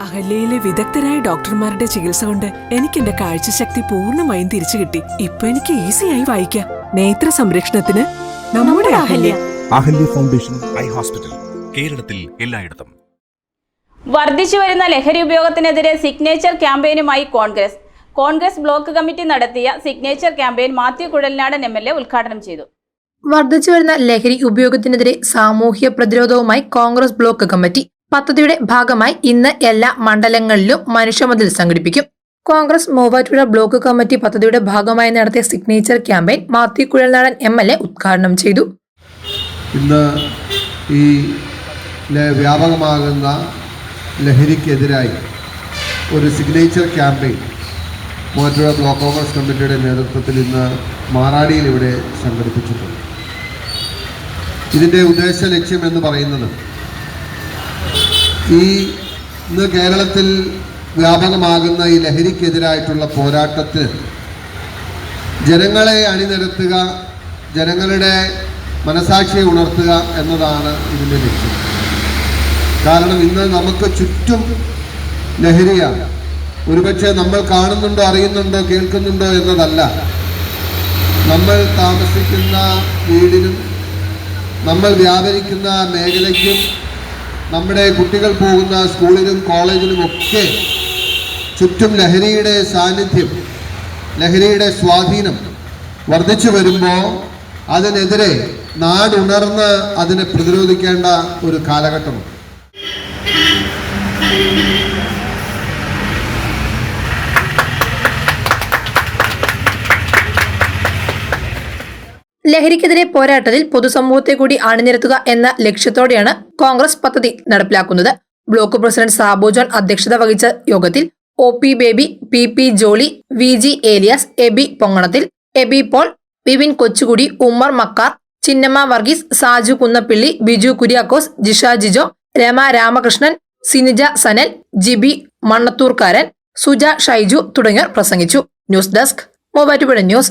അഹല്യയിലെ വിദഗ്ധരായ ഡോക്ടർമാരുടെ ചികിത്സ കൊണ്ട് എനിക്ക് എന്റെ കാഴ്ചശക്തി പൂർണമായും തിരിച്ചു കിട്ടി. ഇപ്പൊ എനിക്ക് ഈസിയായി വായിക്കാം. നേത്ര സംരക്ഷണത്തിന് നമ്മുടെ Ahalya. Ahalya. Foundation eye hospital കേരളത്തിൽ എല്ലായിടത്തും. വർദ്ധിച്ചു വരുന്ന ലഹരി ഉപയോഗത്തിനെതിരെ സിഗ്നേച്ചർ ക്യാമ്പയിനുമായി കോൺഗ്രസ്. കോൺഗ്രസ് ബ്ലോക്ക് കമ്മിറ്റി നടത്തിയ signature campaign Mathew Kuzhalnadan M L A ഉദ്ഘാടനം ചെയ്തു. വർദ്ധിച്ചു വരുന്ന ലഹരി ഉപയോഗത്തിനെതിരെ സാമൂഹ്യ പ്രതിരോധവുമായി കോൺഗ്രസ് ബ്ലോക്ക് കമ്മിറ്റി പദ്ധതിയുടെ ഭാഗമായി ഇന്ന് എല്ലാ മണ്ഡലങ്ങളിലും മനുഷ്യമതിൽ സംഘടിപ്പിക്കും. കോൺഗ്രസ് മൂവാറ്റുപുഴ ബ്ലോക്ക് കമ്മിറ്റി പദ്ധതിയുടെ ഭാഗമായി നടത്തിയ signature campaign Mathew Kuzhalnadan M L A ഉദ്ഘാടനം ചെയ്തു. ഇന്ന് ഈ വ്യാപകമാകുന്ന ലഹരിക്കെതിരായി ഒരു signature campaign Muvattupuzha block Congress കമ്മിറ്റിയുടെ നേതൃത്വത്തിൽ ഇന്ന് മാറാടിയിൽ ഇവിടെ സംഘടിപ്പിച്ചിട്ടുണ്ട്. ഇതിന്റെ ഉദ്ദേശ ലക്ഷ്യം എന്ന് പറയുന്നത് ഈ ഇന്ന് കേരളത്തിൽ വ്യാപകമാകുന്ന ഈ ലഹരിക്കെതിരായിട്ടുള്ള പോരാട്ടത്തിന് ജനങ്ങളെ അണിനിരത്തുക ജനങ്ങളുടെ മനസാക്ഷിയെ ഉണർത്തുക എന്നതാണ് ഇതിന്റെ ലക്ഷ്യം. കാരണം ഇന്ന് നമുക്ക് ചുറ്റും ലഹരിയാണ്. ഒരുപക്ഷെ നമ്മൾ കാണുന്നുണ്ടോ അറിയുന്നുണ്ടോ കേൾക്കുന്നുണ്ടോ എന്നതല്ല. നമ്മൾ താമസിക്കുന്ന വീടിനും നമ്മൾ വ്യാപരിക്കുന്ന മേഖലയ്ക്കും നമ്മുടെ കുട്ടികൾ പോകുന്ന സ്കൂളിലും കോളേജിലും ഒക്കെ ചുറ്റും ലഹരിയുടെ സാന്നിധ്യം ലഹരിയുടെ സ്വാധീനം വർദ്ധിച്ചു വരുമ്പോൾ അതിനെതിരെ നാടുണർന്ന് അതിനെ പ്രതിരോധിക്കേണ്ട ഒരു കാലഘട്ടമുണ്ട്. ലഹരിക്കെതിരെ പോരാട്ടത്തിൽ പൊതുസമൂഹത്തെ കൂടി അണിനിരത്തുക എന്ന ലക്ഷ്യത്തോടെയാണ് കോൺഗ്രസ് പദ്ധതി നടപ്പിലാക്കുന്നത്. ബ്ലോക്ക് പ്രസിഡന്റ് സാബു ജോൺ അധ്യക്ഷത വഹിച്ച യോഗത്തിൽ O P Baby P P Jolly V G Elias Abi Ponganathil Abi Paul Vivin Kochukudy Ummer Makkar Chinnamma Varghese Saju Kunnappilly Biju Kuriakose Jisha Jijo Rama Ramakrishnan Sinija Sanal Jibi Mannathoorkaran Suja Shaiju തുടങ്ങിയവർ പ്രസംഗിച്ചു. News desk Muvattupuzha news.